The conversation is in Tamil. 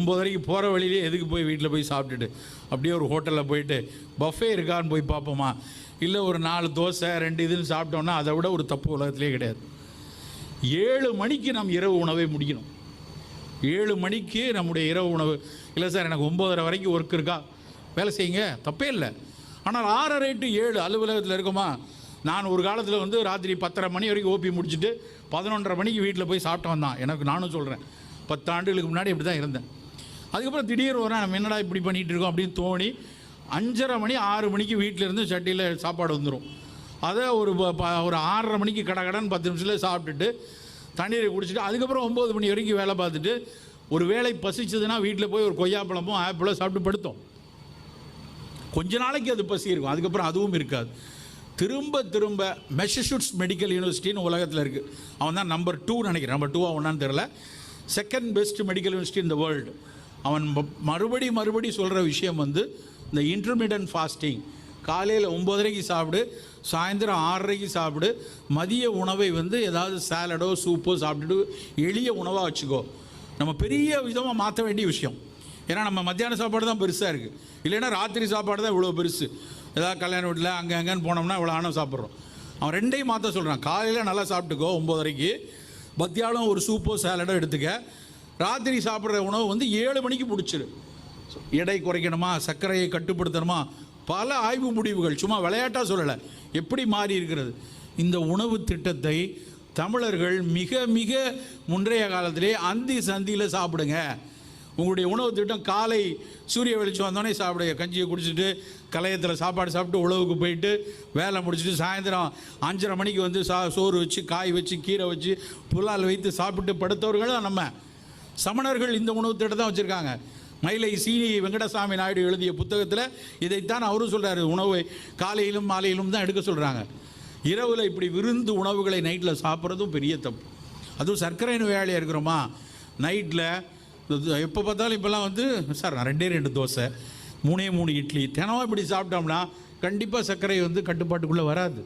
ஒம்பதரைக்கு போகிற வழியிலே எதுக்கு போய் வீட்டில் போய் சாப்பிட்டுட்டு? அப்படியே ஒரு ஹோட்டலில் போயிட்டு பஃபே இருக்கான்னு போய் பார்ப்போமா? இல்லை ஒரு நாலு தோசை ரெண்டு இதுன்னு சாப்பிட்டோம்னா அதை விட ஒரு தப்பு உலகத்திலே கிடையாது. ஏழு மணிக்கு நம் இரவு உணவை முடிக்கணும். ஏழு மணிக்கு நம்முடைய இரவு உணவு. இல்லை சார் எனக்கு ஒம்போதரை வரைக்கும் ஒர்க் இருக்கா? வேலை செய்யுங்க. தப்பே இல்லை. ஆனால் ஆறரை டு ஏழு அலுவலகத்தில் இருக்குமா? நான் ஒரு காலத்தில் வந்து ராத்திரி பத்தரை மணி வரைக்கும் ஓபி முடிச்சுட்டு பதினொன்றரை மணிக்கு வீட்டில் போய் சாப்பிட்டு வந்தான் எனக்கு நானும் சொல்கிறேன் பத்தாண்டுகளுக்கு முன்னாடி இப்படி தான் இருந்தேன். அதுக்கப்புறம் திடீர்னு ஒரு நம்ம என்னடா இப்படி பண்ணிகிட்டு இருக்கோம் அப்படின்னு தோணி அஞ்சரை மணி ஆறு மணிக்கு வீட்டில் இருந்து சட்டியில் சாப்பாடு வந்துடும் அதை ஒரு ப- ப- ஒரு ஆறரை மணிக்கு கடை கடன் பத்து நிமிஷத்தில் சாப்பிட்டுட்டு தண்ணீரை குடிச்சிட்டு அதுக்கப்புறம் ஒம்பது மணி வரைக்கும் வேலை பார்த்துட்டு ஒரு வேலை பசிச்சதுன்னா வீட்டில் போய் ஒரு கொய்யாப்பழமும் ஆப்பிளோ சாப்பிட்டு படுத்தோம். கொஞ்ச நாளைக்கு அது பசி இருக்கும். அதுக்கப்புறம் அதுவும் இருக்காது. திரும்ப திரும்ப மெசசூட்ஸ் மெடிக்கல் யூனிவர்சிட்டின்னு உலகத்தில் இருக்குது அவன் தான் நம்பர் டூ நினைக்கிறேன். நம்பர் டூவாக ஒன்றான்னு தெரில செகண்ட் பெஸ்ட் மெடிக்கல் யூனிவர்சிட்டி இந்த வேர்ல்டு அவன் ம- மறுபடி மறுபடி சொல்கிற விஷயம் வந்து இந்த இன்டர்மீடியன்ட் ஃபாஸ்டிங் காலையில் ஒம்போதரைக்கு சாப்பிடு சாயந்தரம் ஆறரைக்கு சாப்பிடு மதிய உணவை வந்து ஏதாவது சாலடோ சூப்போ சாப்பிட்டுட்டு எளிய உணவாக வச்சுக்கோ. நம்ம பெரிய விதமாக மாற்ற வேண்டிய விஷயம். ஏன்னா நம்ம மத்தியான சாப்பாடு தான் பெருசாக இருக்குது இல்லைன்னா ராத்திரி சாப்பாடு தான் இவ்வளோ பெருசு. ஏதாவது கல்யாண வீட்டில் அங்கே அங்கேன்னு போனோம்னா இவ்வளோ ஆனம் சாப்பிட்றோம். அவன் ரெண்டையும் மாற்ற சொல்கிறான் காலையில் நல்லா சாப்பிட்டுக்கோ ஒம்போதரைக்கு மத்தியானம் ஒரு சூப்போ சாலடோ எடுத்துக்க. ராத்திரி சாப்பிட்ற உணவு வந்து ஏழு மணிக்கு பிடிச்சிரு எடை குறைக்கணுமா? சர்க்கரையை கட்டுப்படுத்தணுமா? பல ஆய்வு முடிவுகள் சும்மா விளையாட்டாக சொல்லலை. எப்படி மாறி இருக்கிறது? இந்த உணவு திட்டத்தை தமிழர்கள் மிக மிக முன்றைய காலத்திலே அந்தி சந்தியில் சாப்பிடுங்க. உங்களுடைய உணவு திட்டம் காலை சூரிய வெளிச்சம் வந்தோடனே சாப்பிடுங்க. கஞ்சியை குடிச்சிட்டு கலையத்தில் சாப்பாடு சாப்பிட்டு உழவுக்கு போயிட்டு வேலை முடிச்சுட்டு சாயந்தரம் அஞ்சரை மணிக்கு வந்து சா சோறு வச்சு காய் வச்சு கீரை வச்சு புலால் வைத்து சாப்பிட்டு படுத்தவர்கள் தான் நம்ம? சமணர்கள் இந்த உணவு திட்டம் தான் வச்சுருக்காங்க. மயிலை சீனி வெங்கடசாமி நாயுடு எழுதிய புத்தகத்தில் இதைத்தான் அவரும் சொல்கிறாரு உணவை காலையிலும் மாலையிலும் தான் எடுக்க சொல்கிறாங்க இரவில் இப்படி விருந்து உணவுகளை நைட்டில் சாப்பிட்றதும் பெரிய தப்பு. அதுவும் சர்க்கரை நோயாளியாக இருக்கிறோமா? நைட்டில் எப்போ பார்த்தாலும் இப்போல்லாம் வந்து சார் நான் ரெண்டே ரெண்டு தோசை மூணே மூணு இட்லி தினமும் இப்படி சாப்பிட்டோம்னா கண்டிப்பாக சர்க்கரை வந்து கட்டுப்பாட்டுக்குள்ளே வராது.